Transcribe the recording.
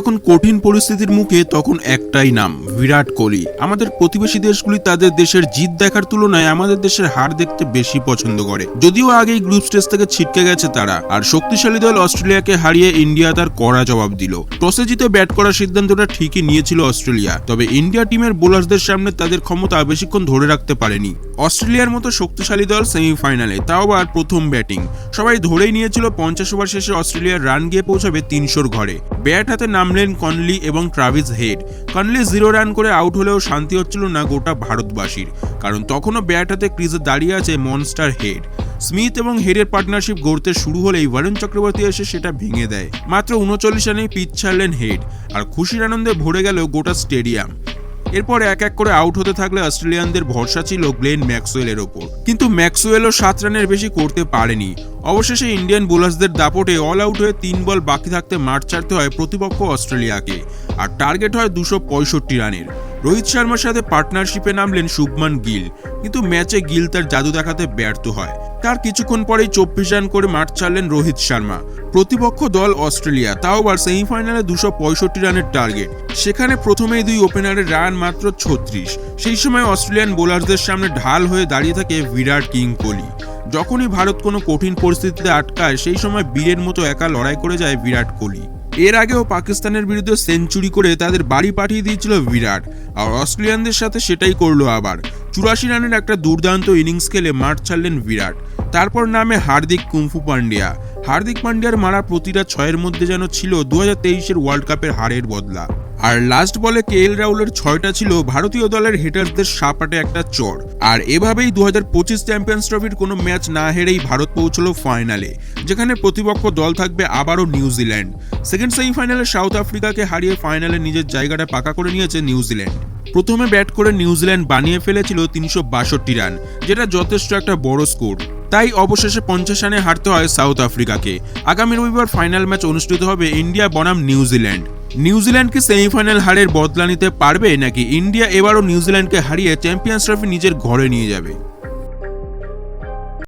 যখন কঠিন পরিস্থিতির মুখে, তখন একটাই নাম, বিরাট কোহলি। আমাদের প্রতিবেশী দেশগুলি তাদের দেশের জিত দেখার তুলনায় আমাদের দেশের হার দেখতে বেশি পছন্দ করে। যদিও আগেই গ্রুপ স্টেজ থেকে ছিটকে গেছে তারা, আর শক্তিশালী দল অস্ট্রেলিয়াকে হারিয়ে ইন্ডিয়া তার কড়া জবাব দিল। টসে জিতে ব্যাট করার সিদ্ধান্তটা ঠিকই নিয়েছিল অস্ট্রেলিয়া, তবে ইন্ডিয়া টিমের বোলারদের সামনে তাদের ক্ষমতা বেশিক্ষণ ধরে রাখতে পারেনি। অস্ট্রেলিয়ার মতো শক্তিশালী দল সেমিফাইনালে, তাও আবার প্রথম ব্যাটিং। সবাই ধরেই নিয়েছিল পঞ্চাশ ওভার শেষে অস্ট্রেলিয়ার রান গিয়ে পৌঁছাবে তিনশোর ঘরে। ব্যাট হাতে নামলেন কনলি এবং Travis Head. Connolly zero run করে আউট হলেও শান্তি হচ্ছিল না গোটা ভারতবাসীর, কারণ তখনও ব্যাট হাতে ক্রিজে দাঁড়িয়ে আছে মনস্টার হেড। স্মিথ এবং হেডের পার্টনারশিপ গড়তে শুরু হলেই বরুণ চক্রবর্তী এসে সেটা ভেঙে দেয়। মাত্র উনচল্লিশ রানেই পিচ ছাড়লেন হেড, আর খুশির আনন্দে ভরে গেল গোটা স্টেডিয়াম। এরপর এক এক করে আউট হতে থাকলে অস্ট্রেলিয়ানদের ভরসা ছিল গ্লেন ম্যাক্সওয়েলের ওপর। কিন্তু ম্যাক্সওয়েলও সাত রানের বেশি করতে পারেনি। অবশেষে ইন্ডিয়ান বোলার্সদের দাপটে অল আউট হয়ে তিন বল বাকি থাকতে মাঠ ছাড়তে হয় প্রতিপক্ষ অস্ট্রেলিয়াকে। আর টার্গেট হয় দুশো পঁয়ষট্টি রানের। রোহিত শর্মার সাথে পার্টনারশিপে নামলেন শুভমান গিল। কিন্তু ম্যাচে গিল তার জাদু দেখাতে ব্যর্থ হয়। তার কিছুক্ষণ পরেই চব্বিশ রান করে মাঠ ছাড়লেন রোহিত শর্মা। প্রতিপক্ষ দল অস্ট্রেলিয়া, তাও আবার সেমিফাইনালে দুশো পঁয়ষট্টি রানের টার্গেট। সেখানে প্রথমেই দুই ওপেনারের রান মাত্র ছত্রিশ। সেই সময় অস্ট্রেলিয়ান বোলারদের সামনে ঢাল হয়ে দাঁড়িয়ে থাকে বিরাট কিং কোহলি যখনই ভারত কোনো কঠিন পরিস্থিতিতে আটকায়, সেই সময় বীরের মতো একা লড়াই করে যায় বিরাট কোহলি। এর আগেও পাকিস্তানের বিরুদ্ধে সেঞ্চুরি করে তাদের বাড়ি পাঠিয়ে দিয়েছিল বিরাট, আর অস্ট্রেলিয়ানদের সাথে সেটাই করল আবার। চুরাশি রানের একটা দুর্দান্ত ইনিংস খেলে মাঠ ছাড়লেন বিরাট, তারপর নামে হার্দিক কুম্ফু পান্ডিয়া। হার্দিক পান্ডিয়ার মারা প্রতিটা ছয়ের মধ্যে যেন ছিল দু হাজার তেইশের ওয়ার্ল্ড কাপের হারের বদলা। আর লাস্ট বলে কে এল রাহুলের ছয়টা ছিল ভারতীয় দলের হিটারদের সাপাটে একটা চর আর এভাবেই দু হাজার পঁচিশ চ্যাম্পিয়ন্স ট্রফির কোনো ম্যাচ না হেরেই ভারত পৌঁছলো ফাইনালে যেখানে প্রতিপক্ষ দল থাকবে আবারও নিউজিল্যান্ড সেকেন্ড সেমিফাইনালে সাউথ আফ্রিকাকে হারিয়ে ফাইনালে নিজের জায়গাটা পাকা করে নিয়েছে নিউজিল্যান্ড প্রথমে ব্যাট করে নিউজিল্যান্ড বানিয়ে ফেলেছিল তিনশো বাষট্টি রান যেটা যথেষ্ট একটা বড় স্কোর তাই অবশেষে পঞ্চাশ রানে হারতে হয় সাউথ আফ্রিকাকে আগামী রবিবার ফাইনাল ম্যাচ অনুষ্ঠিত হবে ইন্ডিয়া বনাম নিউজিল্যান্ড নিউজিল্যান্ড কি সেমিফাইনাল হারের বদলা নিতে পারবে নাকি ইন্ডিয়া এবারও নিউজিল্যান্ডকে হারিয়ে চ্যাম্পিয়ন্স ট্রফি নিজের ঘরে নিয়ে যাবে?